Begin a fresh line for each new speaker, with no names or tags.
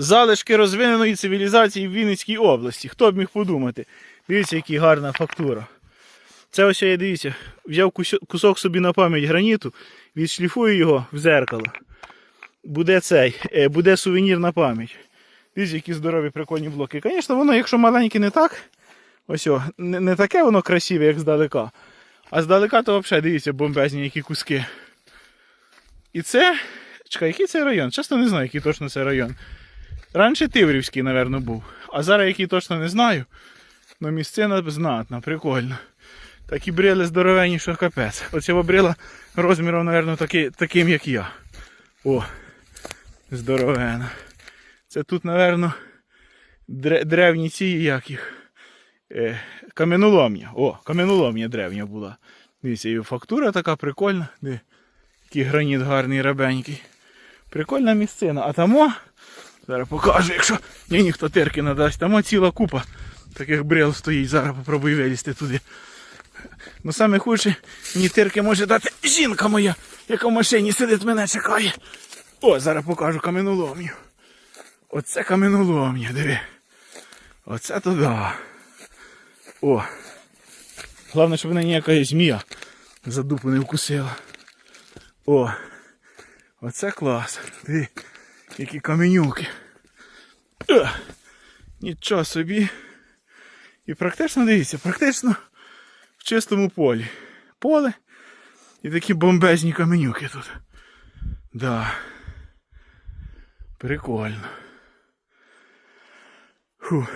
залишки розвиненої цивілізації в Вінницькій області. Хто б міг подумати? Дивіться, яка гарна фактура. Це ось я дивіться, взяв кусок собі на пам'ять граніту, відшліфую його в зеркало. Буде цей, е, буде сувенір на пам'ять. Дивіться, які здорові прикольні блоки. Звісно, воно, якщо маленьке не так, ось о, не, не таке воно красиве, як здалека. А здалека, то взагалі дивіться, бомбезні які куски. І це. Чекай, який це район? Чесно не знаю, який точно це район. Раніше Тиврівський, напевно, був. А зараз який точно не знаю. Ну місцина знатна, прикольно. Такі брили здоровенні, що капець. Оця брила розміром, напевно, таки, таким, як я. О, здоровена. Це тут, дре- древні ці, як їх. Е, каменоломня. О, каменоломня древня була. Дивіться, і фактура така прикольна. Де, який граніт гарний, рабенький. Прикольна місцина. А тамо, зараз покажу, якщо мені ніхто терки надасть, тамо ціла купа таких брил стоїть. Зараз попробую вилізти туди. Ну саме худше, мені терки може дати жінка моя, яка в машині сидить, мене чекає. О, зараз покажу каменоломню. Оце каменоломня, диви. Оце то да. О. Головне, щоб мене ніяка змія за дупу не вкусила. О. Оце клас. Диви, які каменюки. Е, Нічого собі. І практично дивіться, практично в чистому полі. Поле і такі бомбезні каменюки тут. Да. Прикольно. Фух.